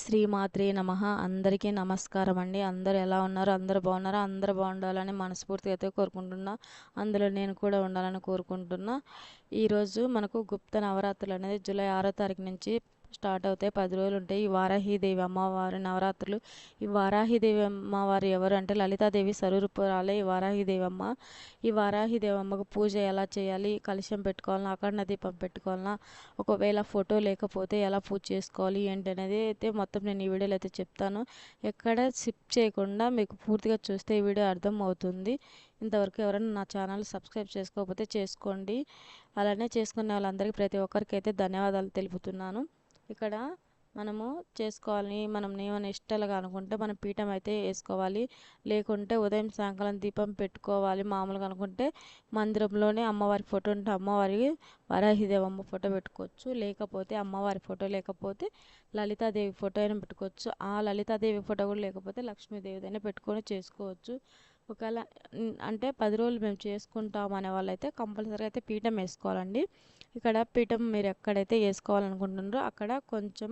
శ్రీమాత్రే నమ. అందరికీ నమస్కారం అండి. అందరు ఎలా ఉన్నారు? అందరు బాగున్నారా? అందరు బాగుండాలని మనస్ఫూర్తిగా అయితే కోరుకుంటున్నా. అందులో నేను కూడా ఉండాలని కోరుకుంటున్నా. ఈరోజు మనకు గుప్త నవరాత్రులు అనేది జూలై ఆరో తారీఖు నుంచి స్టార్ట్ అవుతాయి. పది రోజులు ఉంటాయి. ఈ వారాహిదేవి అమ్మవారి నవరాత్రులు. ఈ వారాహిదేవి అమ్మవారు ఎవరు అంటే లలితాదేవి స్వరూపురాలే ఈ వారాహిదేవి అమ్మ. ఈ వారాహిదేవి అమ్మకు పూజ ఎలా చేయాలి? కలశం పెట్టుకోవాలన్నా అఖండ దీపం పెట్టుకోవాలన్నా ఒకవేళ ఫోటో లేకపోతే ఎలా పూజ చేసుకోవాలి? ఏంటి అనేది అయితే మొత్తం నేను ఈ వీడియోలో అయితే చెప్తాను. ఎక్కడ స్కిప్ చేయకుండా మీకు పూర్తిగా చూస్తే ఈ వీడియో అర్థం అవుతుంది ఇంతవరకు ఎవరైనా నా ఛానల్ సబ్స్క్రైబ్ చేసుకోకపోతే చేసుకోండి. అలానే చేసుకునే వాళ్ళందరికీ ప్రతి ఒక్కరికి అయితే ధన్యవాదాలు తెలుపుతున్నాను. ఇక్కడ మనము చేసుకోవాలి. మనం ఏమైనా ఇష్టాలుగా అనుకుంటే మనం పీఠం అయితే వేసుకోవాలి. లేకుంటే ఉదయం సాయంకాలం దీపం పెట్టుకోవాలి. మామూలుగా అనుకుంటే మందిరంలోనే అమ్మవారి ఫోటో ఉంటే అమ్మవారి వరాహిదేవమ్మ ఫోటో పెట్టుకోవచ్చు. లేకపోతే అమ్మవారి ఫోటో లేకపోతే లలితాదేవి ఫోటో అయినా పెట్టుకోవచ్చు. ఆ లలితాదేవి ఫోటో కూడా లేకపోతే లక్ష్మీదేవిదైనా పెట్టుకొని చేసుకోవచ్చు. ఒకవేళ అంటే పది రోజులు మేము చేసుకుంటాం అనే వాళ్ళైతే కంపల్సరీగా అయితే పీఠం వేసుకోవాలండి. ఇక్కడ పీఠం మీరు ఎక్కడైతే వేసుకోవాలనుకుంటున్నారో అక్కడ కొంచెం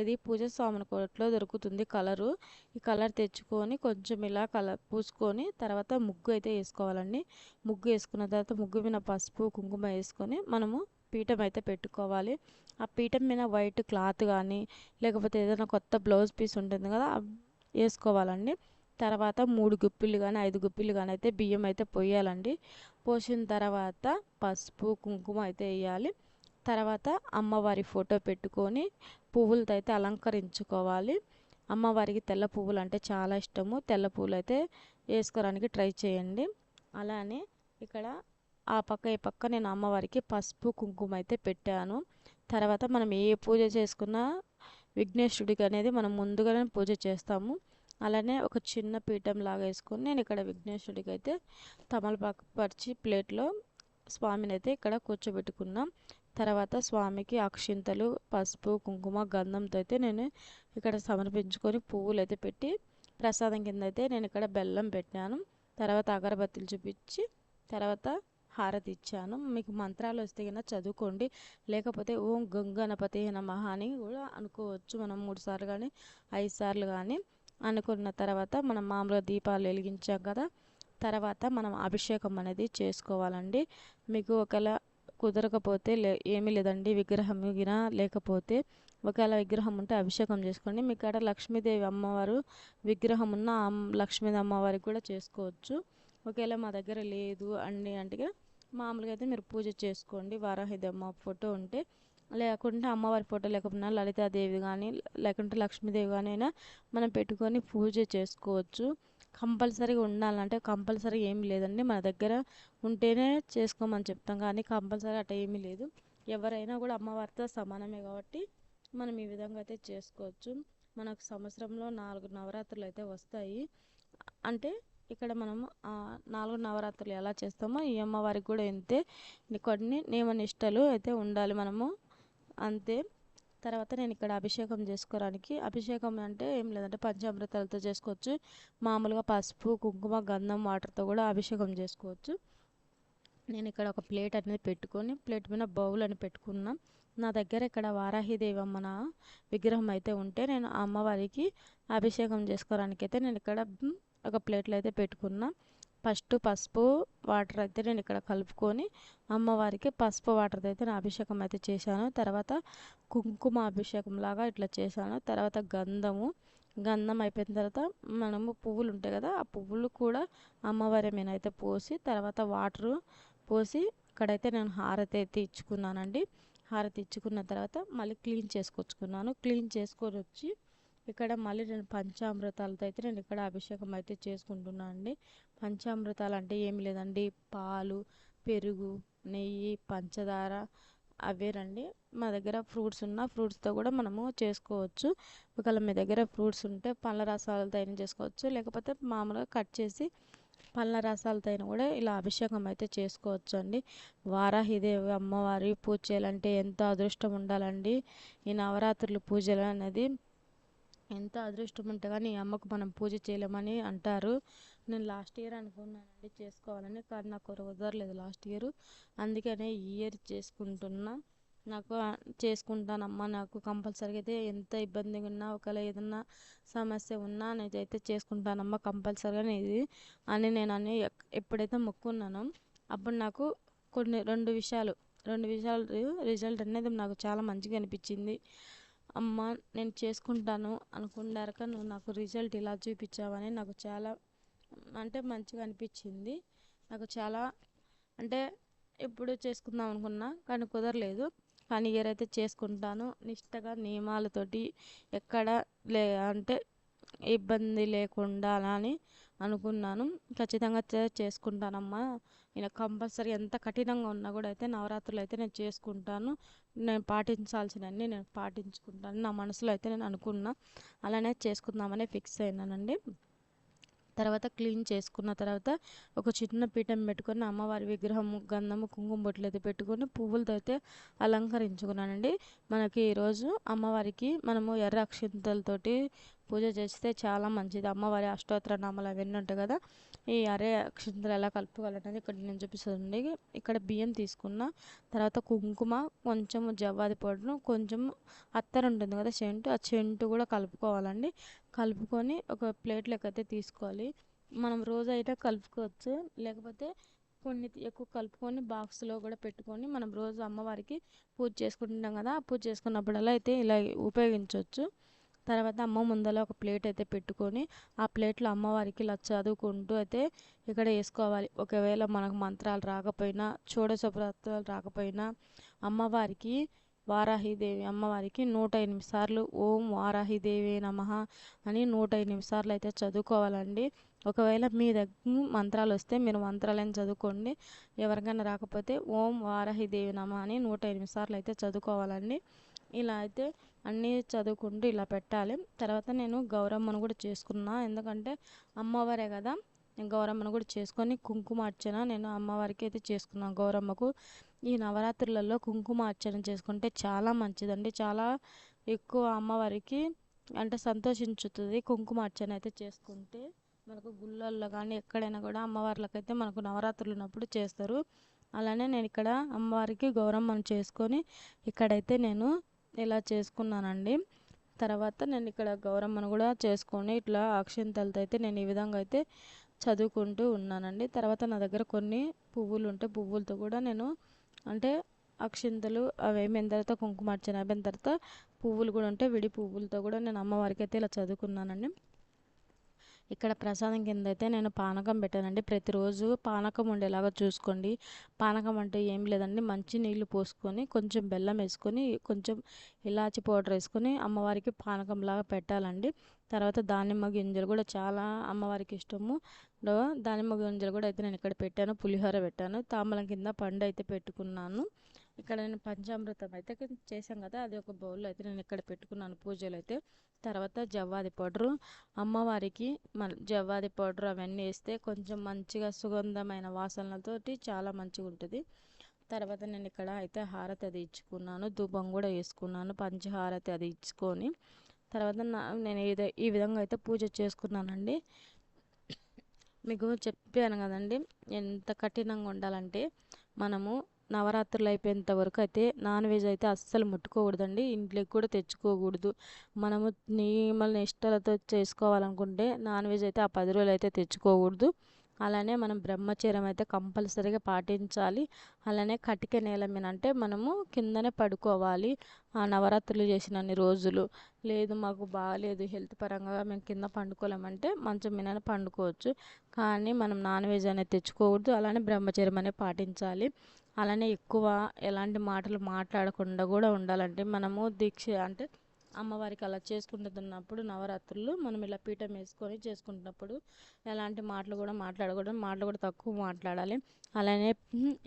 ఇది పూజ స్వామిని కోట్లో దొరుకుతుంది కలరు. ఈ కలర్ తెచ్చుకొని కొంచెం ఇలా కలర్ పూసుకొని తర్వాత ముగ్గు అయితే వేసుకోవాలండి. ముగ్గు వేసుకున్న తర్వాత ముగ్గు మీద పసుపు కుంకుమ వేసుకొని మనము పీఠం అయితే పెట్టుకోవాలి. ఆ పీఠం మీద వైట్ క్లాత్ కానీ లేకపోతే ఏదైనా కొత్త బ్లౌజ్ పీస్ ఉంటుంది కదా వేసుకోవాలండి. తర్వాత మూడు గుప్పిళ్ళు కానీ ఐదు గుప్పిళ్ళు కానీ అయితే బియ్యం అయితే పోయాలండి. పోసిన తర్వాత పసుపు కుంకుమ అయితే వేయాలి. తర్వాత అమ్మవారి ఫోటో పెట్టుకొని పువ్వులతో అయితే అలంకరించుకోవాలి. అమ్మవారికి తెల్ల పువ్వులు అంటే చాలా ఇష్టము. తెల్ల పువ్వులు అయితే వేసుకోవడానికి ట్రై చేయండి. అలానే ఇక్కడ ఆ పక్క ఈ పక్క నేను అమ్మవారికి పసుపు కుంకుమ అయితే పెట్టాను. తర్వాత మనం ఏ పూజ చేసుకున్నా విఘ్నేశ్వరుడికి అనేది మనం ముందుగానే పూజ చేస్తాము. అలానే ఒక చిన్న పీఠం లాగా వేసుకొని నేను ఇక్కడ విఘ్నేశ్వరుడికి అయితే తమలపాకు పరిచి ప్లేట్లో స్వామిని అయితే ఇక్కడ కూర్చోబెట్టుకున్నాం. తర్వాత స్వామికి అక్షింతలు పసుపు కుంకుమ గంధంతో అయితే నేను ఇక్కడ సమర్పించుకొని పువ్వులు అయితే పెట్టి ప్రసాదం కింద అయితే నేను ఇక్కడ బెల్లం పెట్టాను. తర్వాత అగరబత్తులు చూపించి తర్వాత హారతి ఇచ్చాను. మీకు మంత్రాలు వస్తే కన్నా చదువుకోండి. లేకపోతే ఓం గంగణపతి నమః అని కూడా అనుకోవచ్చు మనం మూడు సార్లు కానీ ఐదు సార్లు కానీ. అనుకున్న తర్వాత మనం మామూలుగా దీపాలు వెలిగించాం కదా తర్వాత మనం అభిషేకం అనేది చేసుకోవాలండి. మీకు ఒకవేళ కుదరకపోతే లే ఏమీ లేదండి విగ్రహం గిన లేకపోతే ఒకవేళ విగ్రహం ఉంటే అభిషేకం చేసుకోండి. మీకు అక్కడ లక్ష్మీదేవి అమ్మవారు విగ్రహం ఉన్న లక్ష్మీదేవి అమ్మవారికి కూడా చేసుకోవచ్చు. ఒకవేళ మా దగ్గర లేదు అండి అంటే మామూలుగా అయితే మీరు పూజ చేసుకోండి. వారాహిదమ్మ అమ్మ ఫోటో ఉంటే లేకుంటే అమ్మవారి ఫోటో లేకపోయినా లలితాదేవి కానీ లేకుంటే లక్ష్మీదేవి కానీ అయినా మనం పెట్టుకొని పూజ చేసుకోవచ్చు. కంపల్సరీగా ఉండాలంటే కంపల్సరీ ఏమి లేదండి. మన దగ్గర ఉంటేనే చేసుకోమని చెప్తాం కానీ కంపల్సరీ అట్లా ఏమీ లేదు. ఎవరైనా కూడా అమ్మవారితో సమానమే కాబట్టి మనం ఈ విధంగా అయితే చేసుకోవచ్చు. మనకు సంవత్సరంలో నాలుగు నవరాత్రులు అయితే వస్తాయి. అంటే ఇక్కడ మనము నాలుగు నవరాత్రులు ఎలా చేస్తామో ఈ అమ్మవారికి కూడా ఇంతే. కొన్ని నియమ నిష్టలు అయితే ఉండాలి మనము. అంతే. తర్వాత నేను ఇక్కడ అభిషేకం చేసుకోవడానికి అభిషేకం అంటే ఏం లేదంటే పంచామృతాలతో చేసుకోవచ్చు. మామూలుగా పసుపు కుంకుమ గంధం వాటర్తో కూడా అభిషేకం చేసుకోవచ్చు. నేను ఇక్కడ ఒక ప్లేట్ అనేది పెట్టుకొని ప్లేట్ మీద బౌల్ అని పెట్టుకున్నా. నా దగ్గర ఇక్కడ వారాహిదేవి అమ్మన విగ్రహం అయితే ఉంటే నేను అమ్మవారికి అభిషేకం చేసుకోవడానికి అయితే నేను ఇక్కడ ఒక ప్లేట్లో అయితే పెట్టుకున్నా. ఫస్ట్ పసుపు వాటర్ అయితే నేను ఇక్కడ కలుపుకొని అమ్మవారికి పసుపు వాటర్తో అయితే నేను అభిషేకం అయితే చేశాను. తర్వాత కుంకుమ అభిషేకం లాగా ఇట్లా చేశాను. తర్వాత గంధము గంధం అయిపోయిన తర్వాత మనము పువ్వులు ఉంటాయి కదా ఆ పువ్వులు కూడా అమ్మవారి మీద అయితే పోసి తర్వాత వాటరు పోసి ఇక్కడైతే నేను హారతి అయితే ఇచ్చుకున్నానండి. హారతి ఇచ్చుకున్న తర్వాత మళ్ళీ క్లీన్ చేసుకొచ్చుకున్నాను. క్లీన్ చేసుకొని వచ్చి ఇక్కడ మళ్ళీ నేను పంచామృతాలతో అయితే నేను ఇక్కడ అభిషేకం అయితే చేసుకుంటున్నాను అండి పంచామృతాలు అంటే ఏమి లేదండి. పాలు పెరుగు నెయ్యి పంచదార అవేనండి. మా దగ్గర ఫ్రూట్స్ ఉన్న ఫ్రూట్స్తో కూడా మనము చేసుకోవచ్చు. ఒకవేళ మీ దగ్గర ఫ్రూట్స్ ఉంటే పళ్ళ రసాలతో అయినా చేసుకోవచ్చు. లేకపోతే మామూలుగా కట్ చేసి పళ్ళ రసాలతో అయినా కూడా ఇలా అభిషేకం అయితే చేసుకోవచ్చు అండి వారాహిదేవి అమ్మవారి పూజ చేయాలంటే ఎంతో అదృష్టం ఉండాలండి. ఈ నవరాత్రులు పూజలు అనేది ఎంత అదృష్టం ఉంటే కానీ ఈ అమ్మకు మనం పూజ చేయలేమని అంటారు. నేను లాస్ట్ ఇయర్ అనుకున్నానండి చేసుకోవాలని కానీ నాకు కుదరలేదు లాస్ట్ ఇయర్. అందుకనే ఈ ఇయర్ చేసుకుంటున్నా. నాకు చేసుకుంటానమ్మా. నాకు కంపల్సరీగా అయితే ఎంత ఇబ్బందిగా ఉన్నా ఒకవేళ ఏదన్నా సమస్య ఉన్నా నేనైతే చేసుకుంటానమ్మా కంపల్సరీగా ఇది అని నేను అని ఎప్పుడైతే మొక్కున్నానో అప్పుడు నాకు కొన్ని రెండు విషయాలు రెండు విషయాలు రిజల్ట్ అనేది నాకు చాలా మంచిగా అనిపించింది. అమ్మ నేను చేసుకుంటాను అనుకున్నాక నువ్వు నాకు రిజల్ట్ ఇలా చూపించావని నాకు చాలా అంటే మంచిగా అనిపించింది. నాకు చాలా అంటే ఎప్పుడు చేసుకుందాం అనుకున్నా కానీ కుదరలేదు. కానీ ఇయర్ అయితే చేసుకుంటాను. నిష్టగా నియమాలతోటి ఎక్కడ లే అంటే ఇబ్బంది లేకుండా అలా అని అనుకున్నాను. ఖచ్చితంగా చేసుకుంటానమ్మా. నేను కంపల్సరీ ఎంత కఠినంగా ఉన్నా కూడా అయితే నవరాత్రులు అయితే నేను చేసుకుంటాను. నేను పాటించాల్సినవన్నీ నేను పాటించుకుంటాను. నా మనసులో అయితే నేను అనుకున్నా. అలానే చేసుకుందామని ఫిక్స్ అయినానండి. తర్వాత క్లీన్ చేసుకున్న తర్వాత ఒక చిన్న పీఠం పెట్టుకొని అమ్మవారి విగ్రహము గంధము కుంకుమ బొట్లు అయితే పెట్టుకొని పువ్వులతో అయితే అలంకరించుకున్నానండి. మనకి ఈరోజు అమ్మవారికి మనము ఎర్ర అక్షింతలతోటి పూజ చేస్తే చాలా మంచిది. అమ్మవారి అష్టోత్తర నామాలు అవన్నీ ఉంటాయి కదా ఈ అరే అక్షంతలు ఎలా కలుపుకోవాలనేది ఇక్కడ నేను చూపిస్తుంది. ఇక్కడ బియ్యం తీసుకున్న తర్వాత కుంకుమ కొంచెం జవ్వాది పౌడర్ కొంచెం అత్తర్ ఉంటుంది కదా చెంటు ఆ చెంటు కూడా కలుపుకోవాలండి. కలుపుకొని ఒక ప్లేట్ అయితే తీసుకోవాలి. మనం రోజు అయితే కలుపుకోవచ్చు. లేకపోతే కొన్ని ఎక్కువ కలుపుకొని బాక్స్లో కూడా పెట్టుకొని మనం రోజు అమ్మవారికి పూజ చేసుకుంటున్నాం కదా ఆ పూజ చేసుకున్నప్పుడల్లా అయితే ఇలా ఉపయోగించవచ్చు. తర్వాత అమ్మ ముందర ఒక ప్లేట్ అయితే పెట్టుకొని ఆ ప్లేట్లో అమ్మవారికి ఇలా చదువుకుంటూ అయితే ఇక్కడ వేసుకోవాలి. ఒకవేళ మనకు మంత్రాలు రాకపోయినా షోడశోపరాత్రాలు రాకపోయినా అమ్మవారికి వారాహిదేవి అమ్మవారికి నూట ఎనిమిది సార్లు ఓం వారాహిదేవి నమ అని నూట ఎనిమిది సార్లు అయితే చదువుకోవాలండి. ఒకవేళ మీ దగ్గర మంత్రాలు వస్తే మీరు మంత్రాలను చదువుకోండి. ఎవరికైనా రాకపోతే ఓం వారాహిదేవి నమ అని నూట ఎనిమిది సార్లు అయితే చదువుకోవాలండి. ఇలా అయితే అన్నీ చదువుకుంటూ ఇలా పెట్టాలి. తర్వాత నేను గౌరమ్మను కూడా చేసుకున్నా. ఎందుకంటే అమ్మవారే కదా. నేను గౌరమ్మను కూడా చేసుకొని కుంకుమార్చన నేను అమ్మవారికి అయితే చేసుకున్నాను గౌరమ్మకు ఈ నవరాత్రులలో కుంకుమార్చన చేసుకుంటే చాలా మంచిదండి. చాలా ఎక్కువ అమ్మవారికి అంటే సంతోషించుతుంది కుంకుమార్చన అయితే చేసుకుంటే. మనకు గుళ్ళల్లో కానీ ఎక్కడైనా కూడా అమ్మవార్లకైతే మనకు నవరాత్రులు ఉన్నప్పుడు చేస్తారు. అలానే నేను ఇక్కడ అమ్మవారికి గౌరమ్మను చేసుకొని ఇక్కడైతే నేను ఇలా చేసుకున్నానండి. తర్వాత నేను ఇక్కడ గౌరమ్మను కూడా చేసుకొని ఇట్లా అక్షింతలతో అయితే నేను ఈ విధంగా అయితే చదువుకుంటూ ఉన్నానండి. తర్వాత నా దగ్గర కొన్ని పువ్వులు ఉంటే పువ్వులతో కూడా నేను అంటే అక్షింతలు అవి అయిపోయిన తర్వాత కుంకుమార్చన అయిపోయిన తర్వాత పువ్వులు కూడా ఉంటే విడి పువ్వులతో కూడా నేను అమ్మవారికి అయితే ఇలా చదువుకున్నానండి. ఇక్కడ ప్రసాదం కింద అయితే నేను పానకం పెట్టానండి. ప్రతిరోజు పానకం ఉండేలాగా చూసుకోండి. పానకం అంటే ఏం లేదండి. మంచి నీళ్ళు పోసుకొని కొంచెం బెల్లం వేసుకొని కొంచెం ఇలాచి పౌడర్ వేసుకొని అమ్మవారికి పానకంలాగా పెట్టాలండి. తర్వాత దానిమ్మ గింజలు కూడా చాలా అమ్మవారికి ఇష్టము. దానిమ్మ గింజలు కూడా అయితే నేను ఇక్కడ పెట్టాను. పులిహోర పెట్టాను. తాంబలం కింద పండు అయితే పెట్టుకున్నాను. ఇక్కడ నేను పంచామృతం అయితే చేశాం కదా అది ఒక బౌల్లో అయితే నేను ఇక్కడ పెట్టుకున్నాను పూజలు అయితే. తర్వాత జవ్వాది పౌడరు. అమ్మవారికి మన జవ్వాది పౌడర్ అవన్నీ వేస్తే కొంచెం మంచిగా సుగంధమైన వాసనలతోటి చాలా మంచిగా ఉంటుంది. తర్వాత నేను ఇక్కడ అయితే హారతి అది ఇచ్చుకున్నాను. ధూపం కూడా వేసుకున్నాను పంచహారతి అది ఇచ్చుకొని. తర్వాత నా నేను ఏదో ఈ విధంగా అయితే పూజ చేసుకున్నానండి. మీకు చెప్పాను కదండి ఎంత కఠినంగా ఉండాలంటే మనము నవరాత్రులు అయిపోయేంత వరకు అయితే నాన్ వెజ్ అయితే అస్సలు ముట్టుకోకూడదండి. ఇంట్లోకి కూడా తెచ్చుకోకూడదు. మనము నియమ నిష్టలతో చేసుకోవాలనుకుంటే నాన్ వెజ్ అయితే ఆ పది రోజులు అయితే తెచ్చుకోకూడదు. అలానే మనం బ్రహ్మచర్యం అయితే కంపల్సరీగా పాటించాలి. అలానే కటిక నేల మీద అంటే మనము కిందనే పడుకోవాలి. ఆ నవరాత్రులు చేసినన్ని రోజులు. లేదు మాకు బాగాలేదు హెల్త్ పరంగా మేము కింద పండుకోలేమంటే మంచం మీద పండుకోవచ్చు. కానీ మనం నాన్ వెజ్ అనేది తెచ్చుకోకూడదు. అలానే బ్రహ్మచర్యం అనేది పాటించాలి. అలానే ఎక్కువ ఎలాంటి మాటలు మాట్లాడకుండా కూడా ఉండాలంటే మనము దీక్ష అంటే అమ్మవారికి అలా చేసుకుంటున్నప్పుడు నవరాత్రులు మనం ఇలా పీఠం వేసుకొని చేసుకుంటున్నప్పుడు ఎలాంటి మాటలు కూడా మాట్లాడకూడదు. మాటలు కూడా తక్కువ మాట్లాడాలి. అలానే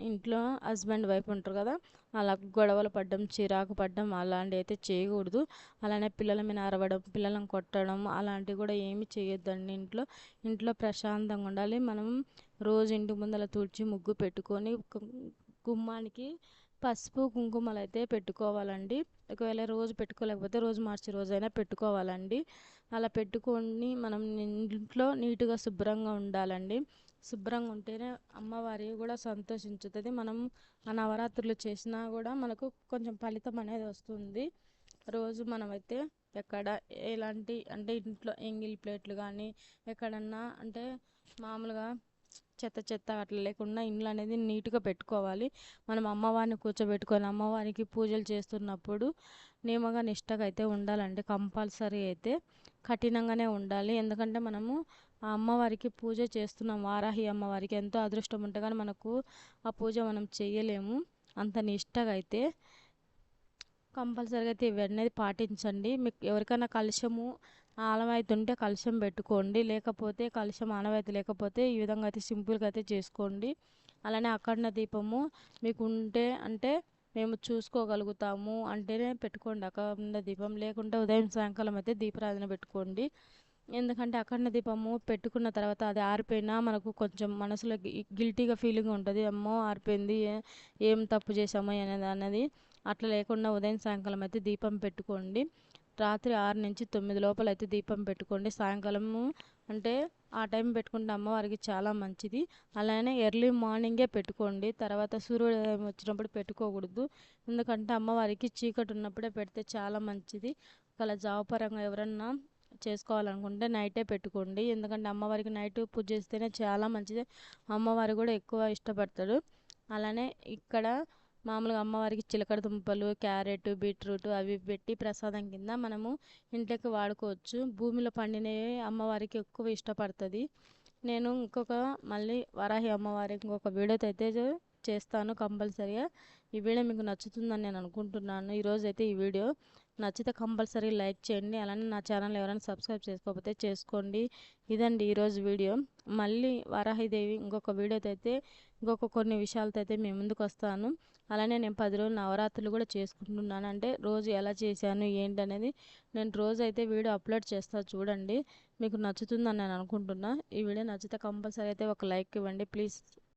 ఇంట్లో హస్బెండ్ వైఫ్ ఉంటారు కదా అలా గొడవలు పడ్డం చిరాకు పడ్డం అలాంటివి అయితే చేయకూడదు. అలానే పిల్లల మీద అరవడం పిల్లలను కొట్టడం అలాంటివి కూడా ఏమి చేయొద్దండి ఇంట్లో. ఇంట్లో ప్రశాంతంగా ఉండాలి. మనం రోజు ఇంటి ముందల తుడిచి ముగ్గు పెట్టుకొని గుమ్మానికి పసుపు కుంకుమలు అయితే పెట్టుకోవాలండి. ఒకవేళ రోజు పెట్టుకోలేకపోతే రోజు మార్చి రోజైనా పెట్టుకోవాలండి. అలా పెట్టుకొని మనం ఇంట్లో నీట్గా శుభ్రంగా ఉండాలండి. శుభ్రంగా ఉంటేనే అమ్మవారి కూడా సంతోషించుతుంది. మనం నవరాత్రులు చేసినా కూడా మనకు కొంచెం ఫలితం అనేది వస్తుంది. రోజు మనమైతే ఎక్కడ ఎలాంటి అంటే ఇంట్లో ఎంగిల్ ప్లేట్లు కానీ ఎక్కడన్నా అంటే మామూలుగా చెత్త చెత్త అట్లా లేకుండా ఇండ్లు అనేది నీట్గా పెట్టుకోవాలి. మనం అమ్మవారిని కూర్చోబెట్టుకొని అమ్మవారికి పూజలు చేస్తున్నప్పుడు నియమగా నిష్టగా అయితే ఉండాలండి. కంపల్సరీ అయితే కఠినంగానే ఉండాలి. ఎందుకంటే మనము ఆ అమ్మవారికి పూజ చేస్తున్నాం. వారాహి అమ్మవారికి ఎంతో అదృష్టం ఉంటే కానీ మనకు ఆ పూజ మనం చేయలేము. అంత నిష్టగా అయితే కంపల్సరీగా అయితే ఇవన్నీ పాటించండి. మీకు ఎవరికైనా కలుషము ఆనవాయితీ ఉంటే కలుషం పెట్టుకోండి. లేకపోతే కలుషం ఆనవాయితీ లేకపోతే ఈ విధంగా అయితే సింపుల్గా అయితే చేసుకోండి. అలానే అఖండ దీపము మీకు ఉంటే అంటే మేము చూసుకోగలుగుతాము. అంటేనే పెట్టుకోండి అఖండ దీపం. లేకుంటే ఉదయం సాయంకాలం అయితే దీపారాధన పెట్టుకోండి. ఎందుకంటే అఖండ దీపము పెట్టుకున్న తర్వాత అది ఆరిపోయినా మనకు కొంచెం మనసులో గిల్టీగా ఫీలింగ్ ఉంటుంది. అమ్మో ఆరిపోయింది. ఏం తప్పు చేసామో అనేది అన్నది. అట్లా లేకుండా ఉదయం సాయంకాలం అయితే దీపం పెట్టుకోండి. రాత్రి ఆరు నుంచి తొమ్మిది లోపల అయితే దీపం పెట్టుకోండి. సాయంకాలము అంటే ఆ టైం పెట్టుకుంటే అమ్మవారికి చాలా మంచిది. అలానే ఎర్లీ మార్నింగే పెట్టుకోండి. తర్వాత సూర్యోదయం వచ్చినప్పుడు పెట్టుకోకూడదు. ఎందుకంటే అమ్మవారికి చీకటి ఉన్నప్పుడే పెడితే చాలా మంచిది. అలా జావపరంగా ఎవరన్నా చేసుకోవాలనుకుంటే నైటే పెట్టుకోండి. ఎందుకంటే అమ్మవారికి నైట్ పూజ చేస్తేనే చాలా మంచిది. అమ్మవారు కూడా ఎక్కువ ఇష్టపడతాడు. అలానే ఇక్కడ మామూలుగా అమ్మవారికి చిలకడ దుంపలు క్యారెట్ బీట్రూట్ అవి పెట్టి ప్రసాదం కింద మనము ఇంట్లోకి వాడుకోవచ్చు. భూమిలో పండినవి అమ్మవారికి ఎక్కువ ఇష్టపడుతుంది. నేను ఇంకొక మళ్ళీ వరాహి అమ్మవారికి ఇంకొక వీడియోతో అయితే చేస్తాను కంపల్సరీగా. ఈ వీడియో మీకు నచ్చుతుందని నేను అనుకుంటున్నాను. ఈరోజు అయితే ఈ వీడియో. నచ్చితే కంపల్సరీ లైక్ చేయండి. అలానే నా ఛానల్ ఎవరైనా సబ్స్క్రైబ్ చేసుకోకపోతే చేసుకోండి. ఇదండి ఈరోజు వీడియో. మళ్ళీ వారాహిదేవి ఇంకొక వీడియోతో అయితే ఇంకొక కొన్ని విషయాలతో అయితే మేము ముందుకు వస్తాను. అలానే నేను పది రోజులు నవరాత్రులు కూడా చేసుకుంటున్నాను. అంటే రోజు ఎలా చేశాను ఏంటి అనేది నేను రోజు అయితే వీడియో అప్లోడ్ చేస్తాను చూడండి. మీకు నచ్చుతుందని నేను అనుకుంటున్నా. ఈ వీడియో నచ్చితే కంపల్సరీ అయితే ఒక లైక్ ఇవ్వండి. ప్లీజ్